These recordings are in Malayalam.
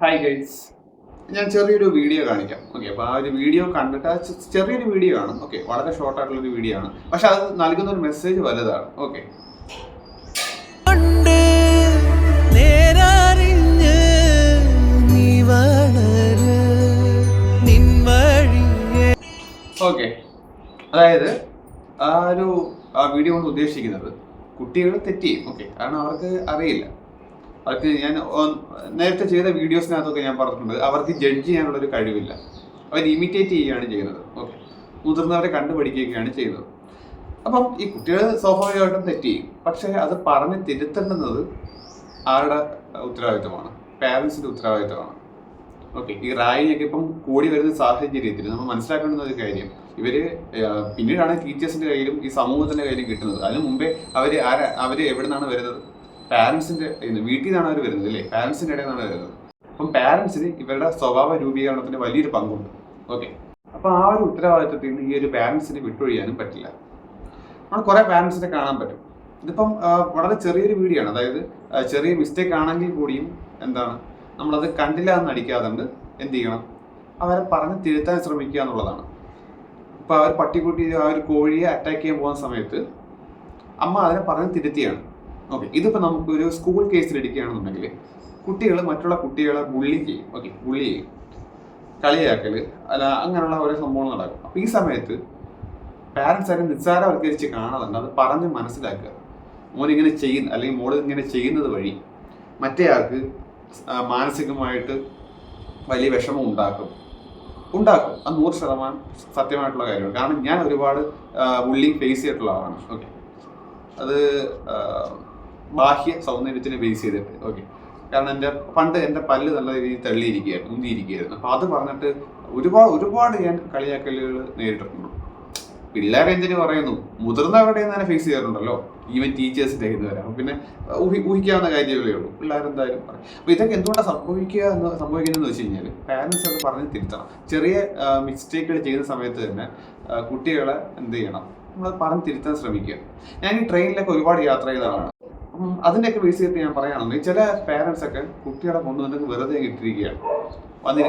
ഹായ് ഗൈസ് ഞാൻ ചെറിയൊരു വീഡിയോ കാണിക്കാം. ഓക്കെ അപ്പോൾ ആ ഒരു വീഡിയോ കണ്ടിട്ട് ആ ചെറിയൊരു വീഡിയോ ആണ് ഓക്കെ വളരെ ഷോർട്ട് ആയിട്ടുള്ള ഒരു വീഡിയോ ആണ്. പക്ഷെ അത് നൽകുന്ന ഒരു മെസ്സേജ് വലുതാണ്. ഓക്കെ കൊണ്ട് നേരറിഞ്ഞ് നീ വളര് നിൻ വഴിയെ. ഓക്കെ അതായത് ആ ഒരു ആ വീഡിയോ കൊണ്ട് ഉദ്ദേശിക്കുന്നത് കുട്ടികൾ തെറ്റ് ചെയ്യും. ഓക്കെ കാരണം അവർക്ക് അറിയില്ല. അവർക്ക് ഞാൻ നേരത്തെ ചെയ്ത വീഡിയോസിനകത്തൊക്കെ ഞാൻ പറഞ്ഞിട്ടുണ്ട്. അവർക്ക് ജഡ്ജ് ചെയ്യാനുള്ള ഒരു കഴിവില്ല. അവർ ഇമിറ്റേറ്റ് ചെയ്യുകയാണ് ചെയ്യുന്നത്. ഓക്കെ മുതിർന്നവരെ കണ്ടുപിടിക്കുകയാണ് ചെയ്യുന്നത്. അപ്പം ഈ കുട്ടികൾ സ്വാഭാവികമായിട്ടും തെറ്റ് ചെയ്യും. പക്ഷേ അത് പറഞ്ഞ് തിരുത്തേണ്ടുന്നത് ആരുടെ ഉത്തരവാദിത്തമാണ് പാരൻസിന്റെ ഉത്തരവാദിത്തമാണ് ഓക്കെ ഈ റായിയൊക്കെ ഇപ്പം കൂടി വരുന്ന സാഹചര്യത്തിൽ നമ്മൾ മനസ്സിലാക്കേണ്ടുന്ന ഒരു കാര്യം. ഇവർ ആ, പിന്നീടാണ് ടീച്ചേഴ്സിന്റെ കയ്യിലും ഈ സമൂഹത്തിന്റെ കയ്യിലും കിട്ടുന്നത്. അതിനു മുമ്പേ അവർ ആരാ അവർ എവിടെ നിന്നാണ് വരുന്നത്? പാരന്റ്സിന്റെ വീട്ടിൽ നിന്നാണ് അവർ വരുന്നത് അല്ലേ പാരന്റ്സിന്റെ ഇടയിൽ നിന്നാണ് വരുന്നത്. അപ്പം പാരന്റ്സിന് ഇവരുടെ സ്വഭാവ രൂപീകരണത്തിന് വലിയൊരു പങ്കുണ്ട്. ഓക്കെ. അപ്പൊ ആ ഒരു ഉത്തരവാദിത്വത്തിൽ നിന്ന് ഈ ഒരു പാരന്റ്സിന് വിട്ടൊഴിയാനും പറ്റില്ല. നമ്മൾ കുറെ പാരന്റ്സിനെ കാണാൻ പറ്റും. ഇതിപ്പം വളരെ ചെറിയൊരു വീഡിയോ ആണ് അതായത് ചെറിയ മിസ്റ്റേക്ക് ആണെങ്കിൽ കൂടിയും എന്താണ്? നമ്മളത് കണ്ടില്ല എന്ന് അടിക്കാതെ എന്ത് ചെയ്യണം? അവരെ പറഞ്ഞ് തിരുത്താൻ ശ്രമിക്കുക എന്നുള്ളതാണ്. ഇപ്പൊ അവർ പട്ടിക്കുട്ടി ആ ഒരു കോഴിയെ അറ്റാക്ക് ചെയ്യാൻ പോകുന്ന സമയത്ത് അമ്മ അതിനെ പറഞ്ഞ് തിരുത്തിയാണ്. ഓക്കെ ഇതിപ്പോ നമുക്ക് ഒരു സ്കൂൾ കേസിൽ എടുക്കുകയാണെന്നുണ്ടെങ്കിൽ കുട്ടികൾ മറ്റുള്ള കുട്ടികളെ ബുള്ളി ചെയ്യും. ഓക്കെ ബുള്ളി ചെയ്യും. കളിയാക്കൽ അല്ല അങ്ങനെയുള്ള ഓരോ സംഭവങ്ങൾ നടക്കും. അപ്പോൾ ഈ സമയത്ത് പാരന്റ്സ് അതിനെ നിസ്സാരവൽക്കരിച്ച് കാണാറുണ്ട് അത് പറഞ്ഞ് മനസ്സിലാക്കുക. മോൻ ഇങ്ങനെ ചെയ്യുന്ന അല്ലെങ്കിൽ മോൾ ഇങ്ങനെ ചെയ്യുന്നത് വഴി മറ്റേയാൾക്ക് മാനസികമായിട്ട് വലിയ വിഷമം ഉണ്ടാക്കും. ഉണ്ടാക്കും. അത് നൂറ് ശതമാനം സത്യമായിട്ടുള്ള കാര്യമാണ്. കാരണം ഞാൻ ഒരുപാട് ബുള്ളിങ് ഫേസ് ചെയ്തിട്ടുള്ള ആളാണ്. ഓക്കെ അത് ബാഹ്യ സൗന്ദര്യത്തിനെ ബേസ് ചെയ്തിട്ട് ഓക്കെ കാരണം എന്റെ പണ്ട് എന്റെ പല്ല് നല്ല രീതിയിൽ തള്ളിയിരിക്കുകയായിരുന്നു ഉന്തിയിരിക്കുകയായിരുന്നു അപ്പോൾ അത് പറഞ്ഞിട്ട് ഒരുപാട് ഒരുപാട് ഞാൻ കളിയാക്കലുകൾ നേരിട്ടിട്ടുണ്ട്. പിള്ളേരെ എന്തിനു പറയുന്നു? മുതിർന്നവരുടെ തന്നെ ഫേസ് ചെയ്യാറുണ്ടല്ലോ. ഈവൻ ടീച്ചേഴ്സ് കയ്യിൽ നിന്ന് വരാം. പിന്നെ ഊഹി ഊഹിക്കാവുന്ന കാര്യങ്ങളേ ഉള്ളൂ. പിള്ളേരെന്തായാലും പറയും. അപ്പോൾ ഇതൊക്കെ എന്തുകൊണ്ടാണ് സംഭവിക്കുക എന്ന് സംഭവിക്കുന്നതെന്ന് വെച്ച് കഴിഞ്ഞാൽ പാരന്റ്സ് അത് പറഞ്ഞ് തിരുത്തണം. ചെറിയ മിസ്റ്റേക്കുകൾ ചെയ്യുന്ന സമയത്ത് തന്നെ കുട്ടികളെ എന്ത് ചെയ്യണം? നമ്മൾ പറഞ്ഞ് തിരുത്താൻ ശ്രമിക്കുക. ഞാൻ ഈ ട്രെയിനിലൊക്കെ ഒരുപാട് യാത്ര ചെയ്ത ആളാണ്. അപ്പം അതിന്റെയൊക്കെ ചെയ്തിട്ട് ഞാൻ പറയുകയാണെങ്കിൽ ചില പേരൻസ് ഒക്കെ കുട്ടികളെ കൊണ്ടുവന്നിട്ട് വെറുതെ ഇട്ടിരിക്കുകയാണ്. വന്ന്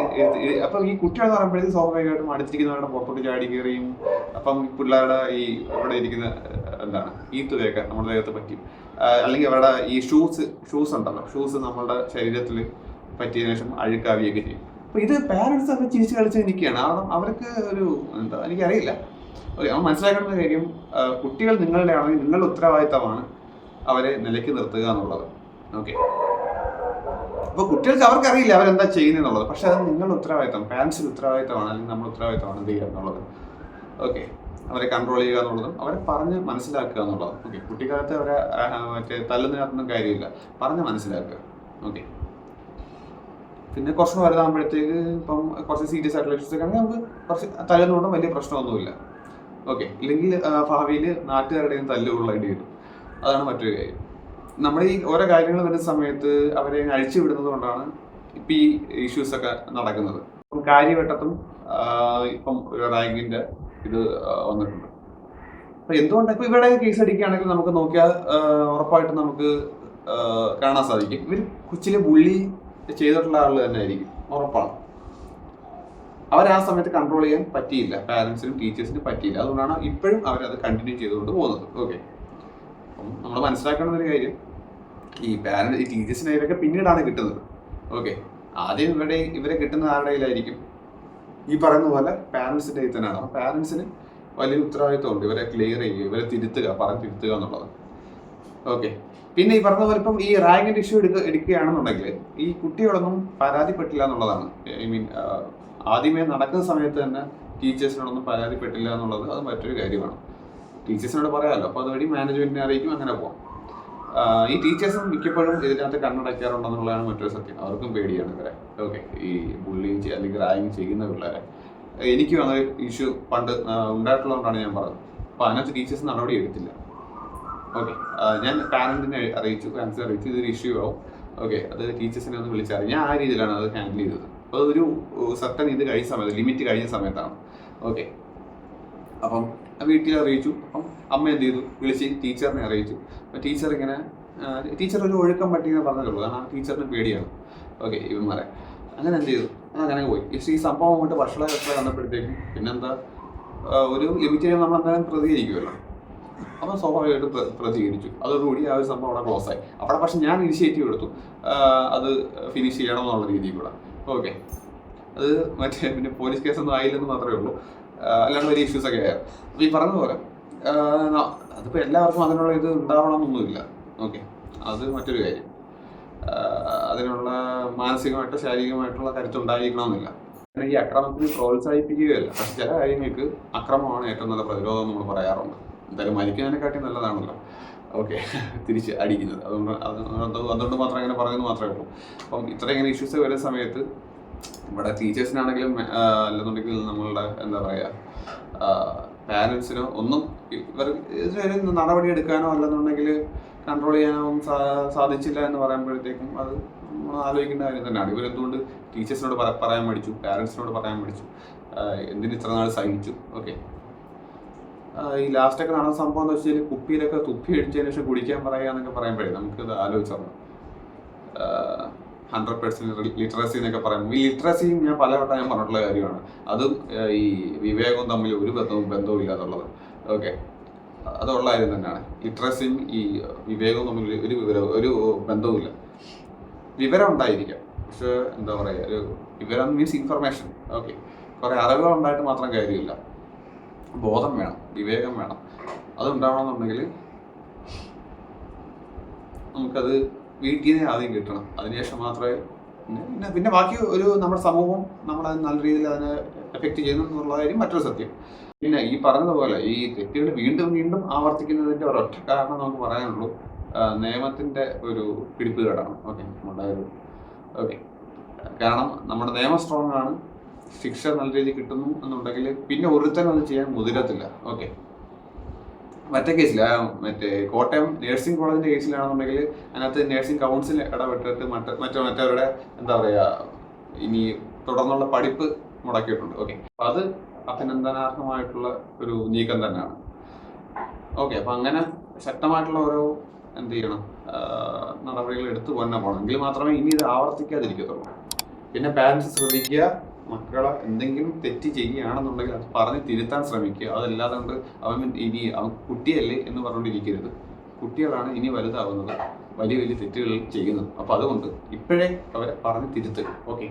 അപ്പം ഈ കുട്ടികളെന്ന് പറയുമ്പോഴത്തേക്ക് സ്വാഭാവികമായിട്ടും അടുത്തിരിക്കുന്നവരുടെ പുറത്തോട്ട് ചാടി കയറിയും. അപ്പം പിള്ളേരുടെ ഈ അവിടെ ഇരിക്കുന്ന എന്താണ് ഈ തുകയൊക്കെ നമ്മുടെ ദേഹത്ത് പറ്റും അല്ലെങ്കിൽ അവരുടെ ഈ ഷൂസ് ഷൂസ് ഉണ്ടല്ലോ. ഷൂസ് നമ്മുടെ ശരീരത്തിൽ പറ്റിയതിനു ശേഷം അഴുക്കാവുകയൊക്കെ ചെയ്യും. അപ്പൊ ഇത് പാരന്റ്സ് ഒക്കെ ചിരിച്ച് കളിച്ച് നിൽക്കുകയാണ്. കാരണം അവർക്ക് ഒരു എന്താ എനിക്കറിയില്ല. അവൻ മനസ്സിലാക്കേണ്ട കാര്യം കുട്ടികൾ നിങ്ങളുടെ ആണെങ്കിൽ നിങ്ങളുടെ ഉത്തരവാദിത്തമാണ് അവരെ നിലയ്ക്ക് നിർത്തുക എന്നുള്ളത്. ഓക്കെ അപ്പൊ കുട്ടികൾക്ക് അവർക്കറിയില്ല അവരെന്താ ചെയ്യുന്നത് പക്ഷെ അത് നിങ്ങളുടെ ഉത്തരവാദിത്തം പാരന്റ്സിന്റെ ഉത്തരവാദിത്തമാണ് അല്ലെങ്കിൽ നമ്മുടെ ഉത്തരവാദിത്തമാണ് എന്ത് ചെയ്യുക എന്നുള്ളത്. ഓക്കെ അവരെ കൺട്രോൾ ചെയ്യുക എന്നുള്ളതും അവരെ പറഞ്ഞ് മനസ്സിലാക്കുക എന്നുള്ളതും. ഓക്കെ കുട്ടിക്കാലത്ത് അവരെ മറ്റേ തല്ലുന്നതിനകത്തൊന്നും കാര്യമില്ല. പറഞ്ഞ് മനസ്സിലാക്കുക. ഓക്കെ പിന്നെ കുറച്ച് വലുതാകുമ്പോഴത്തേക്ക് ഇപ്പം കുറച്ച് സീരിയസ് ആയിട്ടുള്ള ഇഷ്യൂസ് ഒക്കെ ആണെങ്കിൽ നമുക്ക് കുറച്ച് തല്ലുന്നതുകൊണ്ടും വലിയ പ്രശ്നമൊന്നുമില്ല. ഓക്കെ ഇല്ലെങ്കിൽ ഭാവിയിൽ നാട്ടുകാരുടെയും തല്ലുകൊള്ളേണ്ടി വരും. അതാണ് മറ്റൊരു കാര്യം. നമ്മൾ ഈ ഓരോ കാര്യങ്ങൾ വരുന്ന സമയത്ത് അവരെ അഴിച്ചു വിടുന്നത് കൊണ്ടാണ് ഇപ്പം ഈ ഇഷ്യൂസ് ഒക്കെ നടക്കുന്നത്. ഇപ്പം കാര്യവട്ടത്തും ഇപ്പം റാങ്കിന്റെ ഇത് വന്നിട്ടുണ്ട്. അപ്പൊ എന്തുകൊണ്ട് ഇപ്പൊ ഇവിടെ കേസ് അടിക്കുകയാണെങ്കിൽ നമുക്ക് നോക്കിയാൽ ഉറപ്പായിട്ട് നമുക്ക് കാണാൻ സാധിക്കും. ഇവർ കൊച്ചിലെ ബുള്ളി ചെയ്തിട്ടുള്ള ആൾ തന്നെ ആയിരിക്കും ഉറപ്പാണ്. അവർ ആ സമയത്ത് കൺട്രോൾ ചെയ്യാൻ പറ്റിയില്ല. പാരന്റ്സിനും ടീച്ചേഴ്സിനും പറ്റിയില്ല. അതുകൊണ്ടാണ് ഇപ്പോഴും അവരത് കണ്ടിന്യൂ ചെയ്തുകൊണ്ട് പോകുന്നത്. ഓക്കെ അപ്പം നമ്മൾ മനസ്സിലാക്കേണ്ട ഒരു കാര്യം ഈ പാരന്റ് ഈ ടീച്ചേഴ്സിന്റെ ഇവരൊക്കെ പിന്നീടാണ് കിട്ടുന്നത്. ഓക്കെ ആദ്യം ഇവരുടെ ഇവരെ കിട്ടുന്ന ആരുടെ കയ്യിലായിരിക്കും? ഈ പറയുന്ന പോലെ പാരൻസിന്റെ കയ്യിൽ തന്നെയാണ്. അപ്പം പാരൻസിന് വലിയ ഉത്തരവാദിത്വമുണ്ട് ഇവരെ ക്ലിയർ ചെയ്യുക ഇവരെ തിരുത്തുക പറഞ്ഞ് തിരുത്തുക എന്നുള്ളത്. ഓക്കെ പിന്നെ ഈ പറഞ്ഞ പോലെ ഇപ്പം ഈ റാങ്കിന്റെ ഇഷ്യൂ എടുക്ക എടുക്കുകയാണെന്നുണ്ടെങ്കിൽ ഈ കുട്ടിയോടൊന്നും പരാതിപ്പെട്ടില്ല എന്നുള്ളതാണ്. ഐ മീൻ ആദ്യമേ നടക്കുന്ന സമയത്ത് തന്നെ ടീച്ചേഴ്സിനോടൊന്നും പരാതിപ്പെട്ടില്ല എന്നുള്ളത് അത് മറ്റൊരു കാര്യമാണ്. ടീച്ചേഴ്സിനോട് പറയാമല്ലോ. അപ്പോൾ അതുവഴി മാനേജ്മെന്റിനെ അറിയിക്കും അങ്ങനെ പോകാം ഈ ടീച്ചേഴ്സും മിക്കപ്പോഴും ഇതിനകത്ത് കണ്ണടയ്ക്കാറുണ്ടെന്നുള്ളതാണ് മറ്റൊരു സത്യം. അവർക്കും പേടിയാണ് ഇവരെ. ഓക്കെ ഈ ബുള്ളിങ് അല്ലെങ്കിൽ റാഗിങ് ചെയ്യുന്ന പിള്ളേരെ. എനിക്കും അങ്ങനെ ഇഷ്യൂ പണ്ട് ഉണ്ടായിട്ടുള്ളതുകൊണ്ടാണ് ഞാൻ പറഞ്ഞത്. അപ്പോൾ അതിനകത്ത് ടീച്ചേഴ്സ് നടപടി എടുത്തില്ല. ഓക്കെ ഞാൻ പാരന്റിനെ അറിയിച്ചു പാരൻസിനെ അറിയിച്ചു ഇതൊരു ഇഷ്യൂ ആവും. ഓക്കെ അത് ടീച്ചേഴ്സിനെ ഒന്ന് വിളിച്ചറിയാം. ഞാൻ ആ രീതിയിലാണ് അത് ഹാൻഡിൽ ചെയ്തത്. അപ്പോൾ ഒരു സർട്ടൻ ഇത് കഴിഞ്ഞ സമയത്ത് ലിമിറ്റ് കഴിഞ്ഞ സമയത്താണ്. ഓക്കെ അപ്പം വീട്ടിൽ അറിയിച്ചു. അപ്പം അമ്മ എന്ത് ചെയ്തു? വിളിച്ച് ടീച്ചറിനെ അറിയിച്ചു. അപ്പം ടീച്ചർ ഇങ്ങനെ ടീച്ചർ ഒരു ഒഴുക്കം പറ്റിയെന്ന് പറഞ്ഞിട്ടുള്ളൂ കാരണം ആ ടീച്ചറിന് പേടിയാണ്. ഓക്കെ ഇവന്മാരെ. അങ്ങനെ എന്ത് ചെയ്തു? അങ്ങനെ പോയി. ഈ സംഭവം അങ്ങോട്ട് വഷള വഷള വന്നപ്പോഴത്തേക്കും പിന്നെന്താ ഒരു ലിമിറ്റ് ചെയ്യുമ്പോൾ നമ്മൾ എന്തായാലും പ്രതികരിക്കുമല്ലോ. അപ്പം സ്വാഭാവികമായിട്ട് പ്ര- പ്രതികരിച്ചു. അതോടുകൂടി ആ ഒരു സംഭവം അവിടെ ക്ലോസ് ആയി. അവിടെ പക്ഷെ ഞാൻ ഇനിഷ്യേറ്റീവ് എടുത്തു. അത് ഫിനിഷ് ചെയ്യണം എന്നുള്ള രീതിയിൽ കൂടെ. ഓക്കെ. അത് മറ്റേ പിന്നെ പോലീസ് കേസൊന്നും ആയില്ലെന്ന് മാത്രമേ ഉള്ളൂ. അല്ലാണ്ട് വലിയ ഇഷ്യൂസ് ഒക്കെ ആയിരുന്നു അപ്പോൾ ഈ പറഞ്ഞ പോലെ അതിപ്പോ അതിപ്പോൾ എല്ലാവർക്കും അതിനുള്ള ഇത് ഉണ്ടാവണമെന്നൊന്നുമില്ല. ഓക്കെ അത് മറ്റൊരു കാര്യം. അതിനുള്ള മാനസികമായിട്ടോ ശാരീരികമായിട്ടുള്ള കരുത്തുണ്ടായിരിക്കണമെന്നില്ല ഈ അക്രമത്തിന് പ്രോത്സാഹിപ്പിക്കുകയല്ല. പക്ഷെ ചില കാര്യങ്ങൾക്ക് അക്രമമാണ് ഏറ്റവും നല്ല പ്രതിരോധം നമ്മൾ പറയാറുണ്ട്. എന്തായാലും മരിക്കുന്നതിനെക്കാട്ടി നല്ലതാണല്ലോ. ഓക്കെ തിരിച്ച് അടിക്കുന്നത്. അതുകൊണ്ട് അത് അത് അതുകൊണ്ട് മാത്രം അങ്ങനെ പറയുന്നത് മാത്രമേ ഉള്ളൂ. അപ്പം ഇത്ര ഇങ്ങനെ ഇഷ്യൂസ് വരുന്ന സമയത്ത് ഇവിടെ ടീച്ചേഴ്സിനാണെങ്കിലും അല്ലെന്നുണ്ടെങ്കിൽ നമ്മളുടെ എന്താ പറയുക പാരൻസിനോ ഒന്നും ഇവർ ഇതുവരെ നടപടി എടുക്കാനോ അല്ലെന്നുണ്ടെങ്കിൽ കൺട്രോൾ ചെയ്യാനോ സാധിച്ചില്ല എന്ന് പറയുമ്പോഴത്തേക്കും അത് നമ്മൾ ആലോചിക്കേണ്ട കാര്യം തന്നെയാണ്. ഇവരെന്തുകൊണ്ട് ടീച്ചേഴ്സിനോട് പറ- പറയാൻ പഠിച്ചു പാരൻസിനോട് പറയാൻ പഠിച്ചു എന്തിന് ഇത്ര നാൾ സഹിച്ചു? ഓക്കെ. ഈ ലാസ്റ്റ് ഒക്കെ നടന്ന സംഭവം എന്ന് വെച്ചാൽ കുപ്പിയിലൊക്കെ തുപ്പി അടിച്ചതിന് ശേഷം കുടിക്കാൻ പറയുക എന്നൊക്കെ പറയുമ്പോഴേ നമുക്കിത് ആലോചിച്ചാൽ ഹൺഡ്രഡ് പെർസെന്റ് ലിറ്ററസി എന്നൊക്കെ പറയുമ്പോൾ ഈ ലിറ്ററസിയും ഞാൻ പലവട്ടം ഞാൻ പറഞ്ഞിട്ടുള്ള കാര്യമാണ്. അതും ഈ വിവേകവും തമ്മിൽ ഒരു ബന്ധവും ബന്ധവും ഇല്ലാതുള്ളത് ഓക്കെ. അതുള്ള കാര്യം തന്നെയാണ്. ലിറ്ററസിയും ഈ വിവേകവും തമ്മിൽ ഒരു വിവരം ഒരു ബന്ധവുമില്ല. വിവരം ഉണ്ടായിരിക്കാം. പക്ഷെ എന്താ പറയുക ഒരു വിവരം മീൻസ് ഇൻഫർമേഷൻ ഓക്കെ. കുറേ അറിവുകൾ ഉണ്ടായിട്ട് മാത്രം കാര്യമില്ല. ബോധം വേണം വിവേകം വേണം. അതുണ്ടാവണമെന്നുണ്ടെങ്കിൽ നമുക്കത് വീട്ടിൽ നിന്ന് ആദ്യം കിട്ടണം. അതിനുശേഷം മാത്രമേ പിന്നെ പിന്നെ ബാക്കി ഒരു നമ്മുടെ സമൂഹം നമ്മളത് നല്ല രീതിയിൽ അതിനെ എഫക്റ്റ് ചെയ്യുന്നു എന്നുള്ള കാര്യം മറ്റൊരു സത്യം. പിന്നെ ഈ പറഞ്ഞതുപോലെ ഈ തെറ്റുകൾ വീണ്ടും വീണ്ടും ആവർത്തിക്കുന്നതിന്റെ ഒരൊറ്റ കാരണം നമുക്ക് പറയാനുള്ളൂ നിയമത്തിന്റെ ഒരു പിടിപ്പുകേടാണ് ഓക്കെ നമ്മുടെ ഒരു ഓക്കെ. കാരണം നമ്മുടെ നിയമം സ്ട്രോങ് ആണ് ശിക്ഷ നല്ല രീതിയിൽ കിട്ടുന്നു എന്നുണ്ടെങ്കിൽ പിന്നെ ഒരുത്തനും അത് ചെയ്യാൻ മുതിരത്തില്ല. ഓക്കെ. മറ്റേ കേസിൽ മറ്റേ കോട്ടയം നഴ്സിംഗ് കോളേജിന്റെ കേസിലാണെന്നുണ്ടെങ്കിൽ അതിനകത്ത് നഴ്സിംഗ് കൗൺസിൽ ഇടപെട്ടിട്ട് മറ്റേ മറ്റേ മറ്റവരുടെ എന്താ പറയാ ഇനി തുടർന്നുള്ള പഠിപ്പ് മുടക്കിയിട്ടുണ്ട്. ഓക്കെ അപ്പൊ അത് അഭിനന്ദനാർഹമായിട്ടുള്ള ഒരു നീക്കം തന്നെയാണ്. ഓക്കെ അപ്പൊ അങ്ങനെ ശക്തമായിട്ടുള്ള ഓരോ എന്ത് ചെയ്യണം നടപടികൾ എടുത്തു തന്നെ പോകണം. എങ്കിൽ മാത്രമേ ഇനി ഇത് ആവർത്തിക്കാതിരിക്കത്തുള്ളൂ. പിന്നെ പാരന്റ്സ് ശ്രദ്ധിക്കുക. മക്കളെ എന്തെങ്കിലും തെറ്റ് ചെയ്യുകയാണെന്നുണ്ടെങ്കിൽ അത് പറഞ്ഞ് തിരുത്താൻ ശ്രമിക്കുക. അതല്ലാതെ കൊണ്ട് അവൻ ഇനി അവൻ കുട്ടിയല്ലേ എന്ന് പറഞ്ഞുകൊണ്ടിരിക്കരുത്. കുട്ടികളാണ് ഇനി വലുതാവുന്നത്. വലിയ വലിയ തെറ്റുകൾ ചെയ്യുന്നത്. അപ്പോൾ അതുകൊണ്ട് ഇപ്പോഴേ അവരെ പറഞ്ഞ് തിരുത്തുക. ഓക്കെ.